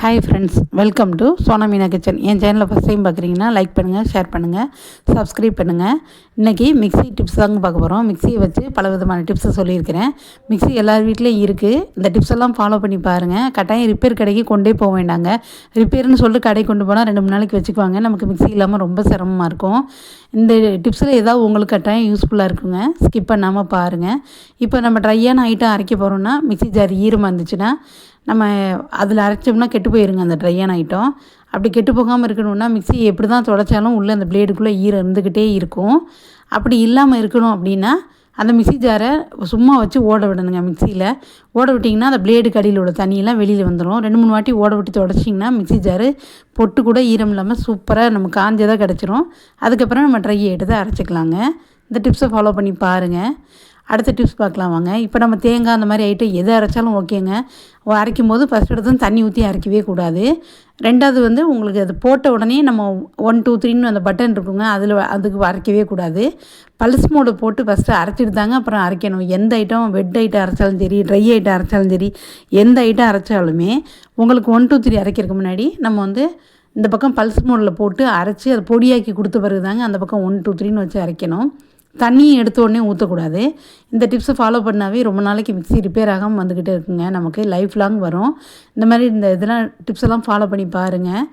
Hi friends welcome to Sona Meena kitchen என் சேனலில் first time பார்க்குறீங்கன்னா like பண்ணுங்கள் share பண்ணுங்கள் சப்ஸ்கிரைப் பண்ணுங்கள் இன்றைக்கி மிக்ஸி டிப்ஸ் தாங்க பார்க்க போகிறோம் மிக்ஸியை வச்சு பல விதமான டிப்ஸை சொல்லியிருக்கிறேன். மிக்ஸி எல்லார் வீட்லேயும் இருக்குது இந்த டிப்ஸ் எல்லாம் ஃபாலோ பண்ணி பாருங்கள் கட்டாயம் ரிப்பேர் கடைக்கு கொண்டே போக வேண்டாங்க. ரிப்பேர்னு சொல்லிட்டு கடைக்கு கொண்டு போனால் ரெண்டு மூணு நாளைக்கு வச்சுக்குவாங்க. நமக்கு மிக்ஸி இல்லாமல் ரொம்ப சிரமமாக இருக்கும். இந்த டிப்ஸில் ஏதாவது உங்களுக்கு கட்டாயம் யூஸ்ஃபுல்லாக இருக்குங்க ஸ்கிப் பண்ணாமல் பாருங்கள் இப்போ நம்ம ட்ரையான ஐட்டம் அரைக்க போகிறோம்னா மிக்ஸி ஜார் ஈரமாக இருந்துச்சுன்னா நம்ம அதில் அரைச்சோம்னா கெட்டு போயிருங்க அந்த ட்ரையான ஐட்டம் அப்படி கெட்டு போகாமல் இருக்கணும்னா மிக்சி எப்படி தான் தொடச்சாலும் உள்ளே அந்த பிளேடுக்குள்ளே ஈரம் இருந்துக்கிட்டே இருக்கும். அப்படி இல்லாமல் இருக்கணும் அப்படின்னா அந்த மிக்ஸி ஜாரை சும்மா வச்சு ஓட விடணுங்க மிக்சியில் ஓட விட்டிங்கன்னா அந்த பிளேடு கடியில் உள்ள தண்ணியெல்லாம் வெளியில் வந்துடும் ரெண்டு மூணு வாட்டி ஓட விட்டு தொடச்சிங்கன்னா மிக்ஸி ஜாரு பொட்டு கூட ஈரம் இல்லாமல் சூப்பராக நம்ம காஞ்சதாக கிடச்சிரும். அதுக்கப்புறம் நம்ம ட்ரை எடுத்து அரைச்சிக்கலாங்க. இந்த டிப்ஸை ஃபாலோ பண்ணி பாருங்கள் அடுத்த டிப்ஸ் பார்க்கலாம் வாங்க. இப்போ நம்ம தேங்காய் அந்த மாதிரி ஐட்டம் எது அரைச்சாலும் ஓகேங்க. அரைக்கும் போது ஃபஸ்ட் எடுத்து தண்ணி ஊற்றி அரைக்கவே கூடாது. ரெண்டாவது வந்து உங்களுக்கு அது போட்ட உடனே நம்ம ஒன் டூ த்ரீன்னு அந்த பட்டன் இருக்குங்க. அதில் அதுக்கு அரைக்கவே கூடாது. பல்ஸ் மோடு போட்டு ஃபஸ்ட்டு அரைச்சிட்டு தாங்க அப்புறம் அரைக்கணும். எந்த ஐட்டம் வெட் ஐட்டம் அரைச்சாலும் சரி ட்ரை ஐட்டம் அரைச்சாலும் சரி எந்த ஐட்டம் அரைச்சாலுமே உங்களுக்கு ஒன் டூ த்ரீ அரைக்கிறதுக்கு முன்னாடி நம்ம வந்து இந்த பக்கம் பல்ஸ் மோடில் போட்டு அரைச்சி அதை பொடியாக்கி கொடுத்த பிறகு தாங்க அந்த பக்கம் ஒன் டூ த்ரீன்னு வச்சு அரைக்கணும். தண்ணியை எடுத்த உடனே ஊற்றக்கூடாது இந்த டிப்ஸை ஃபாலோ பண்ணாவே ரொம்ப நாளைக்கு மிக்ஸி ரிப்பேர் ஆகாமல் வந்துக்கிட்டே இருக்குங்க. நமக்கு லைஃப் லாங் வரும். இந்த மாதிரி இந்த இதெல்லாம் டிப்ஸ் எல்லாம் ஃபாலோ பண்ணி பாருங்கள்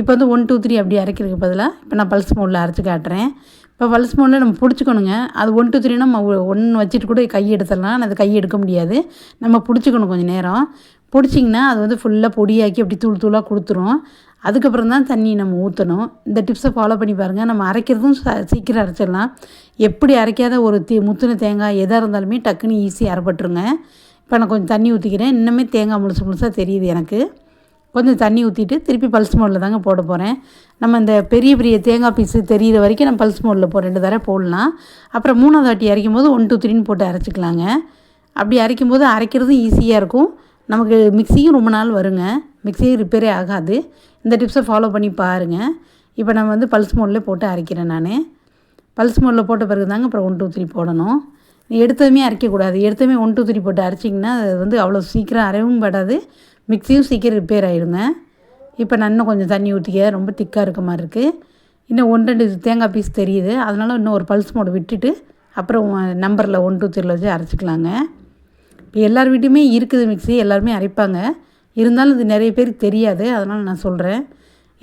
இப்போ வந்து ஒன் டூ த்ரீ அப்படி அரைக்கிறதுக்கு பதிலாக இப்போ நான் பல்ஸ் மோடில் அரைச்சி காட்டுறேன். இப்போ பல்ஸ் மோடில் நம்ம பிடிச்சிக்கணுங்க. அது ஒன் டூ த்ரீ நம்ம ஒன்று வச்சுட்டு கூட கை எடுத்துடலாம். அது கை எடுக்க முடியாது. நம்ம பிடிச்சிக்கணும் கொஞ்சம் நேரம். பிடிச்சிங்கன்னா அது வந்து ஃபுல்லாக பொடியாக்கி அப்படி தூள் தூளாக கொடுத்துரும். அதுக்கப்புறம் தான் தண்ணி நம்ம ஊற்றணும் இந்த டிப்ஸை ஃபாலோ பண்ணி பாருங்கள் நம்ம அரைக்கிறதும் சீக்கிரம் அரைச்சிடலாம். எப்படி அரைக்காத ஒரு தீ முத்துன தேங்காய் எதாக இருந்தாலுமே டக்குன்னு ஈஸியாக அரைப்பட்டுருங்க. இப்போ நான் கொஞ்சம் தண்ணி ஊற்றிக்கிறேன் இன்னுமே தேங்காய் முழுசு முழுசாக தெரியுது எனக்கு. கொஞ்சம் தண்ணி ஊற்றிட்டு திருப்பி பல்ஸ் மோடில் தாங்க போட போகிறேன் நம்ம இந்த பெரிய பெரிய தேங்காய் பீஸு தெரியிற வரைக்கும் நம்ம பல்ஸ் மோடில் போ ரெண்டு தடவை போடலாம். அப்புறம் மூணாவது வாட்டி அரைக்கும் போது ஒன் டூ த்ரீன்னு போட்டு அரைச்சிக்கலாங்க. அப்படி அரைக்கும் போது அரைக்கிறதும் ஈஸியாக இருக்கும். நமக்கு மிக்சியும் ரொம்ப நாள் வருங்க. மிக்சியும் ரிப்பேரே ஆகாது. இந்த டிப்ஸை ஃபாலோ பண்ணி பாருங்கள் இப்போ நம்ம வந்து பல்ஸ் மோடில் போட்டு அரைக்கிறேன் நான். பல்ஸ் மோடில் போட்ட பிறகு தாங்க அப்புறம் ஒன் டூ த்ரீ போடணும். எடுத்ததுமே அரைக்கக்கூடாது எடுத்ததுமே ஒன் டூ த்ரீ போட்டு அரைச்சிங்கன்னா அது வந்து அவ்வளோ சீக்கிரம் அரைவும் படாது. மிக்சியும் சீக்கிரம் ரிப்பேர் ஆகிடுங்க இப்போ நான் இன்னும் கொஞ்சம் தண்ணி ஊற்றிக்க ரொம்ப திக்காக இருக்க மாதிரி இருக்குது இன்னும் ஒன் ரெண்டு தேங்காய் பீஸ் தெரியுது. அதனால் இன்னும் ஒரு பல்ஸ் மோடு விட்டுட்டு அப்புறம் நம்பரில் ஒன் டூ த்ரீல வச்சு அரைச்சிக்கலாங்க. இப்போ எல்லார் வீட்டையுமே இருக்குது மிக்சி எல்லாருமே அரைப்பாங்க. இருந்தாலும் இது நிறைய பேருக்கு தெரியாது அதனால் நான் சொல்கிறேன்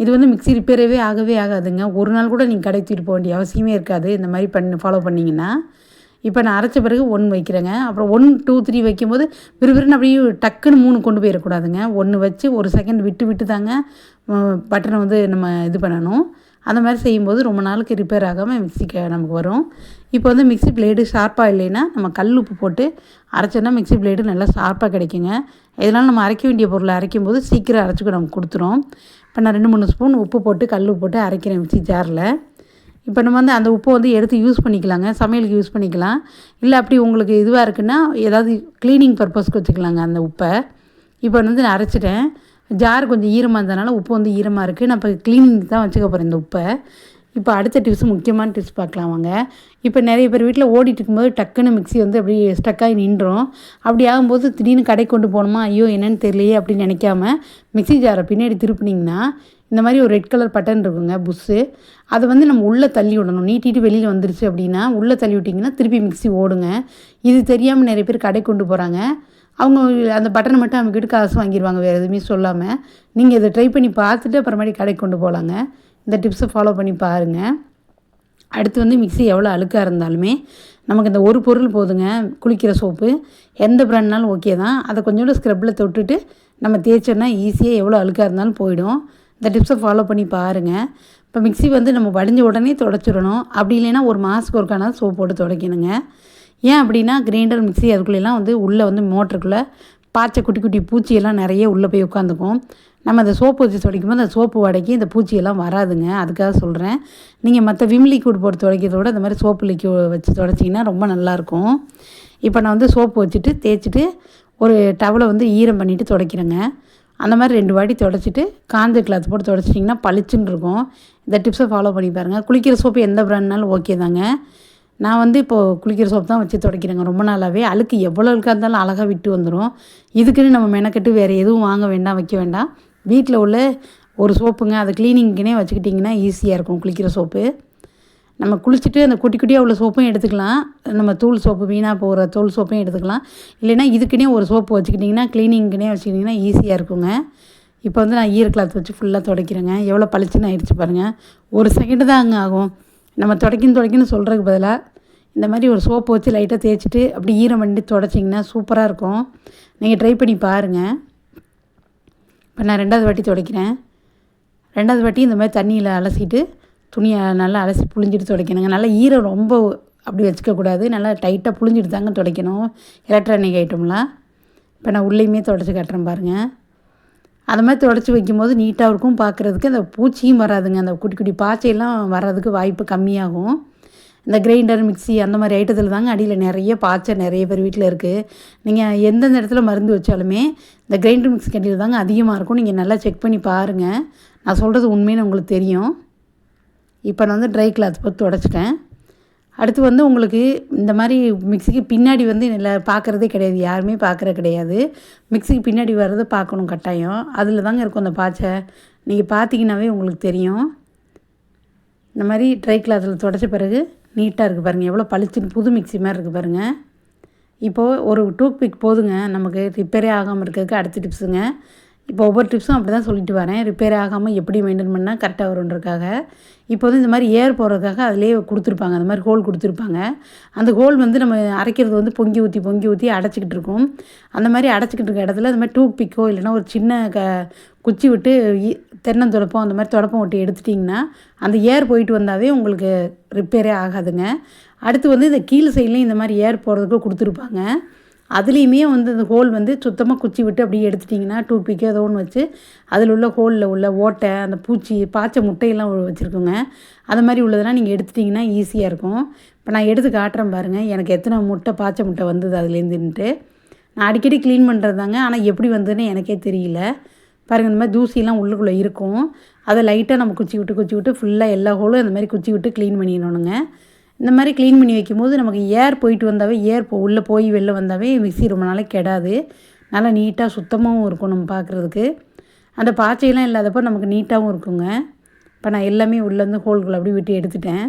இது வந்து மிக்சி ரிப்பேரவே ஆகவே ஆகாதுங்க. ஒரு நாள் கூட நீங்கள் கடை தூக்கிட்டு போக வேண்டிய அவசியமே இருக்காது. இந்த மாதிரி பண்ணி ஃபாலோ பண்ணிங்கன்னா. இப்போ நான் அரைச்ச பிறகு ஒன் வைக்கிறேங்க. அப்புறம் ஒன் டூ த்ரீ வைக்கும்போது விறுவிறுன்னு அப்படியே டக்குன்னு மூணு கொண்டு போயிடக்கூடாதுங்க. ஒன்று வச்சு ஒரு செகண்ட் விட்டு விட்டு தாங்க பட்டனை வந்து நம்ம இது பண்ணணும். அந்த மாதிரி செய்யும்போது ரொம்ப நாளுக்கு ரிப்பேர் ஆகாமல் மிக்சிக்கு நமக்கு வரும். இப்போ வந்து மிக்சி பிளேடு ஷார்ப்பாக இல்லைன்னா நம்ம கல் உப்பு போட்டு அரைச்சோன்னா மிக்சி பிளேடு நல்லா ஷார்ப்பாக கிடைக்குங்க. இதனால் நம்ம அரைக்க வேண்டிய பொருளை அரைக்கும் போது சீக்கிரம் அரைச்சிக்க நமக்கு கொடுத்துரும். இப்போ நான் ரெண்டு மூணு ஸ்பூன் உப்பு போட்டு கல் உப்பு போட்டு அரைக்கிறேன் மிக்சி ஜாரில் இப்போ நம்ம வந்து அந்த உப்பை வந்து எடுத்து யூஸ் பண்ணிக்கலாங்க. சமையலுக்கு யூஸ் பண்ணிக்கலாம். இல்லை அப்படி உங்களுக்கு இதுவாக இருக்குன்னா ஏதாவது க்ளீனிங் பர்பஸ்க்கு வச்சுக்கலாங்க அந்த உப்பை. இப்போ வந்து நான் அரைச்சிட்டேன். ஜார் கொஞ்சம் ஈரமாக இருந்ததுனால உப்பு வந்து ஈரமாக இருக்குது நான் இப்போ க்ளீனிங் தான் வச்சுக்க போகிறேன் இந்த உப்பை. இப்போ அடுத்த டிப்ஸ் முக்கியமான டிப்ஸ் பார்க்கலாம் வாங்க. இப்போ நிறைய பேர் வீட்டில் ஓடிட்டு இருக்கும்போது டக்குன்னு மிக்ஸி வந்து அப்படியே ஸ்டக்காகி நின்றோம் அப்படி ஆகும்போது திடீர்னு கடை கொண்டு போகணுமா? ஐயோ என்னென்னு தெரியலையே அப்படின்னு நினைக்காம மிக்ஸி ஜாரை பின்னாடி திருப்பினீங்கன்னா இந்த மாதிரி ஒரு ரெட் கலர் பட்டன் இருக்குங்க புஸ்ஸு அதை வந்து நம்ம உள்ளே தள்ளி விடணும். நீட்டிட்டு வெளியில் வந்துருச்சு அப்படின்னா உள்ளே தள்ளி விட்டிங்கன்னா திருப்பி மிக்ஸி ஓடுங்க. இது தெரியாமல் நிறைய பேர் கடை கொண்டு போகிறாங்க அவங்க அந்த பட்டனை மட்டும் அவங்கக்கிட்ட காசு வாங்கிடுவாங்க வேறு எதுவுமே சொல்லாமல் நீங்கள் இதை ட்ரை பண்ணி பார்த்துட்டு அப்புறமேட்டு கடைக்கு கொண்டு போகலாங்க இந்த டிப்ஸை ஃபாலோ பண்ணி பாருங்கள் அடுத்து வந்து மிக்ஸி எவ்வளோ அழுக்காக இருந்தாலுமே நமக்கு இந்த ஒரு பொருள் போதுங்க குளிக்கிற சோப்பு எந்த ப்ராண்ட்னாலும் ஓகே தான். அதை கொஞ்சோண்டு ஸ்க்ரப்பில் தொட்டுட்டு நம்ம தேய்ச்சோன்னா ஈஸியாக எவ்வளோ அழுக்காக இருந்தாலும் போயிடும். இந்த டிப்ஸை ஃபாலோ பண்ணி பாருங்கள் இப்போ மிக்ஸி வந்து நம்ம வடிஞ்ச உடனே தொடச்சிடணும். அப்படி இல்லைன்னா ஒரு மாதத்துக்கு ஒருக்கான சோப் போட்டு துடைக்கணுங்க. ஏன் அப்படின்னா கிரைண்டர் மிக்ஸி அதுக்குள்ளெல்லாம் வந்து உள்ளே வந்து மோட்டருக்குள்ளே பாய்ச்ச குட்டி குட்டி பூச்சியெல்லாம் நிறைய உள்ளே போய் உட்காந்துக்கும். நம்ம அந்த சோப்பு வச்சு துடைக்கும் போது அந்த சோப்பு வடைக்கி இந்த பூச்சியெல்லாம் வராதுங்க. அதுக்காக சொல்கிறேன் நீங்கள் மற்ற விம் லிக்விட் போட்டு துடைக்கிறத விட இந்த மாதிரி சோப்பு லிக்விட் வச்சு துடைச்சிங்கன்னா ரொம்ப நல்லாயிருக்கும். இப்போ நான் வந்து சோப்பு வச்சுட்டு தேய்ச்சிட்டு ஒரு டவலை வந்து ஈரம் பண்ணிவிட்டு துடைக்கிறேங்க. அந்த மாதிரி ரெண்டு வாட்டி துடைச்சிட்டு காஞ்ச கிளாத் போட்டு துடைச்சிட்டிங்கன்னா பளிச்சுன்னு இருக்கும். இந்த டிப்ஸை ஃபாலோ பண்ணி பாருங்கள் குளிக்கிற சோப்பு எந்த பிராண்ட்னாலும் ஓகே தாங்க. நான் வந்து இப்போது குளிக்கிற சோப்பு தான் வச்சு துடைக்கிறேங்க. ரொம்ப நாளாகவே அழுக்கு எவ்வளோ அழுக்காக இருந்தாலும் அழகாக விட்டு வந்துடும் இதுக்குன்னு நம்ம மெனக்கெட்டு வேறு எதுவும் வாங்க வேண்டாம் வைக்க வேண்டாம். வீட்டில் உள்ள ஒரு சோப்புங்க அதை க்ளீனிங்க்குனே வச்சுக்கிட்டிங்கன்னா ஈஸியாக இருக்கும் குளிக்கிற சோப்பு. நம்ம குளிச்சுட்டு அந்த குட்டி குட்டியாக உள்ள சோப்பும் எடுத்துக்கலாம். நம்ம தூள் சோப்பு வீணாக போகிற தூள் சோப்பையும் எடுத்துக்கலாம். இல்லைன்னா இதுக்குன்னே ஒரு சோப்பு வச்சுக்கிட்டிங்கன்னா க்ளீனிங்க்குனே வச்சுக்கிட்டிங்கன்னா ஈஸியாக இருக்குங்க. இப்போ வந்து நான் ஈர கிளாத் வச்சு ஃபுல்லாக துடைக்கிறேங்க. எவ்வளோ பளிச்சுன்னு ஆயிடுச்சு பாருங்கள் ஒரு செகண்டு தான் அங்கே ஆகும். நம்ம துடைக்கணும் துடைக்கணும்னு சொல்கிறதுக்கு பதிலாக இந்த மாதிரி ஒரு சோப்பு வச்சு லைட்டாக தேய்ச்சிட்டு அப்படி ஈரம் பண்ணி துடைச்சிங்கன்னா சூப்பராக இருக்கும். நீங்கள் ட்ரை பண்ணி பாருங்கள் இப்போ நான் ரெண்டாவது வாட்டி துடைக்கிறேன். ரெண்டாவது வாட்டி இந்த மாதிரி தண்ணியில் அலசிட்டு துணியை நல்லா அலசி புழிஞ்சிட்டு துடைக்கணுங்க. நல்லா ஈரம் ரொம்ப அப்படி வச்சுக்கக்கூடாது நல்லா டைட்டாக புழிஞ்சிட்டு தாங்க துடைக்கணும். எலக்ட்ரானிக் ஐட்டம்லாம் இப்போ நான் உள்ளேயுமே துடைச்சி காட்டுறேன் பாருங்கள் அந்த மாதிரி துடைச்சி வைக்கும்போது நீட்டாக இருக்கும். பார்க்குறதுக்கு அந்த பூச்சியும் வராதுங்க. அந்த குட்டி குட்டி பாய்ச்சையெல்லாம் வர்றதுக்கு வாய்ப்பு கம்மியாகும். இந்த கிரைண்டர் மிக்ஸி அந்த மாதிரி ஐட்டத்தில் தாங்க அடியில் நிறைய பாய்ச்சை நிறைய பேர் வீட்டில் இருக்குது நீங்கள் எந்தெந்த இடத்துல மருந்து வச்சாலுமே இந்த கிரைண்டர் மிக்சி கண்டியில் தாங்க அதிகமாக இருக்கும். நீங்கள் நல்லா செக் பண்ணி பாருங்கள் நான் சொல்கிறது உண்மைன்னு உங்களுக்கு தெரியும். இப்போ நான் வந்து ட்ரை கிளாத் போட்டு தொடச்சிட்டேன். அடுத்து வந்து உங்களுக்கு இந்த மாதிரி மிக்சிக்கு பின்னாடி வந்து இல்லை பார்க்குறதே கிடையாது. யாருமே பார்க்குற கிடையாது. மிக்சிக்கு பின்னாடி வர்றதை பார்க்கணும் கட்டாயம். அதில் தாங்க இருக்கும் அந்த பாய்ச்சை நீங்கள் பார்த்தீங்கன்னாவே உங்களுக்கு தெரியும். இந்த மாதிரி ட்ரை கிளாத்தில் தொடச்ச பிறகு நீட்டாக இருக்குது பாருங்கள் எவ்வளோ பளிச்சுன்னு புது மிக்ஸி மாதிரி இருக்குது பாருங்கள் இப்போது ஒரு டூத் பிக் போதுங்க. நமக்கு ரிப்பேரே ஆகாமல் இருக்கிறதுக்கு அடுத்த டிப்ஸுங்க இப்போ ஒவ்வொரு டிப்ஸும் அப்படி தான் சொல்லிட்டு வரேன். ரிப்பேர் ஆகாமல் எப்படி மெயின்டைன் பண்ணால் கரெக்டாக வருன்றக்காக இப்போ வந்து இந்த மாதிரி ஏர் போடுறதுக்காக அதிலே கொடுத்துருப்பாங்க. அந்த மாதிரி ஹோல் கொடுத்துருப்பாங்க. அந்த ஹோல் வந்து நம்ம அரைக்கிறது வந்து பொங்கி ஊற்றி பொங்கி ஊற்றி அடைச்சிக்கிட்டு இருக்கும். அந்த மாதிரி அடைச்சிக்கிட்டு இருக்க இடத்துல இந்த மாதிரி டூ பிக்கோ இல்லைன்னா ஒரு சின்ன க குச்சி விட்டு இ- தென்னந்தொடப்பம் அந்த மாதிரி தொடப்பம் விட்டு எடுத்துட்டிங்கன்னா அந்த ஏர் போயிட்டு வந்தாவே உங்களுக்கு ரிப்பேரே ஆகாதுங்க. அடுத்து வந்து இந்த கீழ் சைட்லேயும் இந்த மாதிரி ஏர் போடுறதுக்கு கொடுத்துருப்பாங்க. அதுலேயுமே வந்து அந்த ஹோல் வந்து சுத்தமாக குச்சி விட்டு அப்படியே எடுத்துட்டிங்கன்னா டூப்பிக்கு ஏதோ ஒன்று வச்சு அதில் உள்ள ஹோலில் உள்ள ஓட்டை அந்த பூச்சி பாய்ச்ச முட்டையெல்லாம் வச்சுருக்கோங்க. அது மாதிரி உள்ளதெல்லாம் நீங்கள் எடுத்துட்டிங்கன்னா ஈஸியாக இருக்கும். இப்போ நான் எடுத்து காட்டுறேன் பாருங்கள் எனக்கு எத்தனை முட்டை பாய்ச்ச முட்டை வந்தது அதுலேருந்துன்ட்டு. நான் அடிக்கடி க்ளீன் பண்ணுறது தாங்க ஆனால் எப்படி வந்ததுன்னு எனக்கே தெரியல. பாருங்கள் இந்த மாதிரி தூசிலாம் உள்ளுக்குள்ளே இருக்கும். அதை லைட்டாக நம்ம குச்சி விட்டு குச்சி விட்டு ஃபுல்லாக எல்லா ஹோலும் இந்த மாதிரி குச்சி விட்டு க்ளீன் பண்ணிடணுங்க. இந்த மாதிரி க்ளீன் பண்ணி வைக்கும்போது நமக்கு ஏர் போயிட்டு வந்தாவே ஏர் போ உள்ளே போய் வெளில வந்தாவே மிக்சி ரொம்ப நாளைக்கு கெடாது. நல்லா நீட்டாக சுத்தமாகவும் இருக்கும் நம்ம பார்க்குறதுக்கு அந்த பாய்ச்சையெல்லாம் இல்லாதப்போ நமக்கு நீட்டாகவும் இருக்குங்க. இப்போ நான் எல்லாமே உள்ளேருந்து ஹோல்குள்ளே அப்படி விட்டு எடுத்துட்டேன்.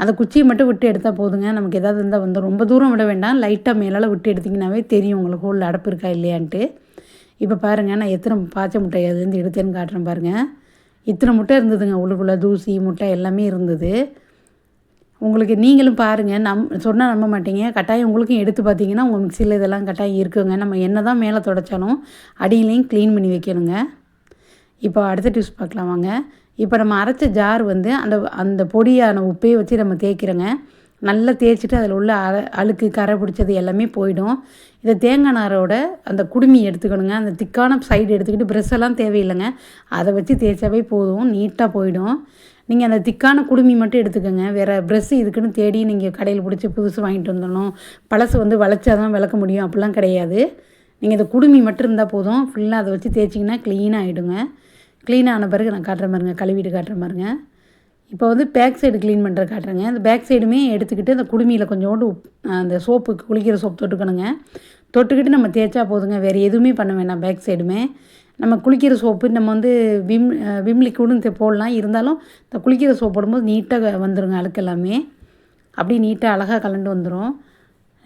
அந்த குச்சியை மட்டும் விட்டு எடுத்தால் போதுங்க. நமக்கு எதாவது இருந்தால் வந்து ரொம்ப தூரம் விட வேண்டாம். லைட்டாக மேலால் விட்டு எடுத்திங்கனாவே தெரியும் உங்களுக்கு ஹோலில் அடப்பு இருக்கா இல்லையான்ட்டு. இப்போ பாருங்கள் நான் எத்தனை பாச்சை முட்டை அதுலேருந்து எடுத்தேன்னு காட்டுறேன் பாருங்கள் இத்தனை முட்டை இருந்ததுங்க. உள்ளுக்குள்ளே தூசி முட்டை எல்லாமே இருந்தது. உங்களுக்கு நீங்களும் பாருங்கள் நம் சொன்னால் நம்ப மாட்டீங்க. கட்டாயம் உங்களுக்கும் எடுத்து பார்த்தீங்கன்னா உங்கள் மிக்சியில் இதெல்லாம் கட்டாயம் இருக்குங்க. நம்ம என்ன தான் மேலே தொடச்சாலும் அடியிலையும் க்ளீன் பண்ணி வைக்கணுங்க. இப்போ அடுத்த டிப்ஸ் பார்க்கலாம் வாங்க. இப்போ நம்ம அரைச்ச ஜார் வந்து அந்த அந்த பொடியான உப்பையை வச்சு நம்ம தேய்க்கிறோங்க. நல்லா தேய்ச்சிட்டு அதில் உள்ள அழ அழுக்கு கரை பிடிச்சது எல்லாமே போயிடும். இதை தேங்காய் நாரோட அந்த குடுமி எடுத்துக்கணுங்க. அந்த திக்கான சைடு எடுத்துக்கிட்டு ப்ரெஷ் எல்லாம் தேவையில்லைங்க. அதை வச்சு தேய்ச்சாவே போதும். நீட்டாக போயிடும். நீங்கள் அந்த திக்கான குடுமி மட்டும் எடுத்துக்கோங்க. வேறு ப்ரெஷ்ஷு இதுக்குன்னு தேடி நீங்கள் கடையில் பிடிச்சி புதுசு வாங்கிட்டு வந்துடணும். பழசு வந்து வளைச்சா தான் விளக்க முடியும். அப்படிலாம் கிடையாது. நீங்கள் இந்த குடுமி மட்டும் இருந்தால் போதும். ஃபுல்லாக அதை வச்சு தேய்ச்சிங்கன்னா க்ளீனாக ஆகிடுங்க க்ளீனான ஆன பிறகு நான் காட்டுற பாருங்க கழுவிட்டு காட்டுற பாருங்க. இப்போ வந்து பேக் சைடு க்ளீன் பண்ணுற காட்டுறேங்க. அந்த பேக் சைடுமே எடுத்துக்கிட்டு அந்த குடுமியில் கொஞ்சோண்டு அந்த சோப்புக்கு குளிக்கிற சோப்பு தொட்டுக்கணுங்க. தொட்டுக்கிட்டு நம்ம தேய்ச்சா போதுங்க. வேறு எதுவுமே பண்ண வேண்டாம் பேக் சைடுமே நம்ம குளிக்கிற சோப்பு நம்ம வந்து விம் அஹ் விம் லிக்விடும் போடலாம். இருந்தாலும் இந்த குளிக்கிற சோப் போடும்போது நீட்டாக வந்துடுங்க அழுக்கு எல்லாமே. அப்படியே நீட்டாக அழகாக கலண்டு வந்துடும்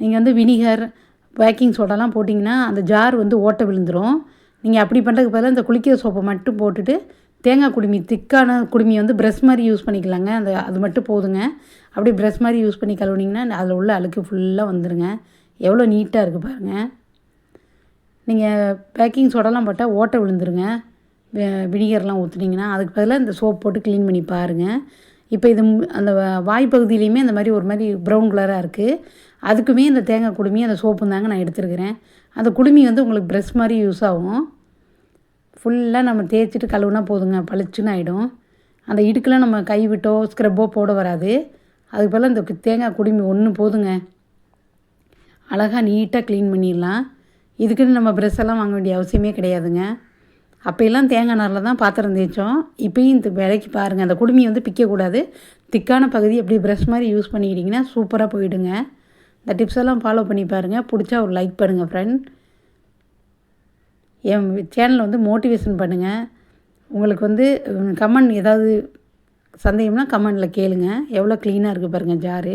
நீங்கள் வந்து வினிகர் பேக்கிங் சோடாலாம் போட்டிங்கன்னா அந்த ஜார் வந்து ஓட்டை விழுந்துடும் நீங்கள் அப்படி பண்ணுறதுக்கு பதிலாக இந்த குளிக்கிற சோப்பை மட்டும் போட்டுட்டு தேங்காய் குடுமி திக்கான குடுமி வந்து ப்ரெஷ் மாதிரி யூஸ் பண்ணிக்கலாங்க. அந்த அது மட்டும் போதுங்க. அப்படி ப்ரெஷ் மாதிரி யூஸ் பண்ணி கழுவுனீங்கன்னா அதில் உள்ள அழுக்கு ஃபுல்லாக வந்துடுங்க எவ்வளோ நீட்டாக இருக்குது பாருங்கள் நீங்கள் பேக்கிங் சோடாலாம் போட்டால் ஓட்டை விழுந்துருங்க. வினிகர்லாம் ஊற்றுனீங்கன்னா அதுக்கு பதிலாக இந்த சோப் போட்டு க்ளீன் பண்ணி பாருங்கள் இப்போ இது அந்த வாய்ப்பகுதியிலையுமே வாய் அந்த மாதிரி ஒரு மாதிரி ப்ரௌன் கலராக இருக்குது அதுக்குமே இந்த தேங்காய் குடுமி அந்த சோப்பு தாங்க நான் எடுத்துருக்கிறேன். அந்த குடுமி வந்து உங்களுக்கு ப்ரெஷ் மாதிரி யூஸ் ஆகும். ஃபுல்லாக நம்ம தேய்ச்சிட்டு கழுவுனா போதுங்க பளிச்சுன்னு ஆகிடும் அந்த இடுக்கெலாம் நம்ம கை விட்டோ ஸ்க்ரப்போ போட வராது. அதுக்கு பதிலாக இந்த தேங்காய் குடுமி ஒன்று போதுங்க. அழகாக நீட்டாக க்ளீன் பண்ணிடலாம். இதுக்குன்னு நம்ம ப்ரெஷ்ஷெல்லாம் வாங்க வேண்டிய அவசியமே கிடையாதுங்க. அப்போயெல்லாம் தேங்காய் நாரில் தான் பாத்திரம் தேய்ச்சோம். இப்போயும் இந்த விலைக்கு பாருங்கள் அந்த குடுமி வந்து பிக்கக்கூடாது. திக்கான பகுதி அப்படியே ப்ரெஷ் மாதிரி யூஸ் பண்ணிக்கிட்டிங்கன்னா சூப்பராக போயிடுங்க. இந்த டிப்ஸ் எல்லாம் ஃபாலோ பண்ணி பாருங்கள் பிடிச்சா ஒரு லைக் பண்ணுங்கள் ஃப்ரெண்ட் என் சேனலை வந்து மோட்டிவேஷன் பண்ணுங்கள் உங்களுக்கு வந்து கமெண்ட் ஏதாவது சந்தேகம்னா கமெண்டில் கேளுங்க. எவ்வளோ க்ளீனாக இருக்குது பாருங்கள் ஜாரு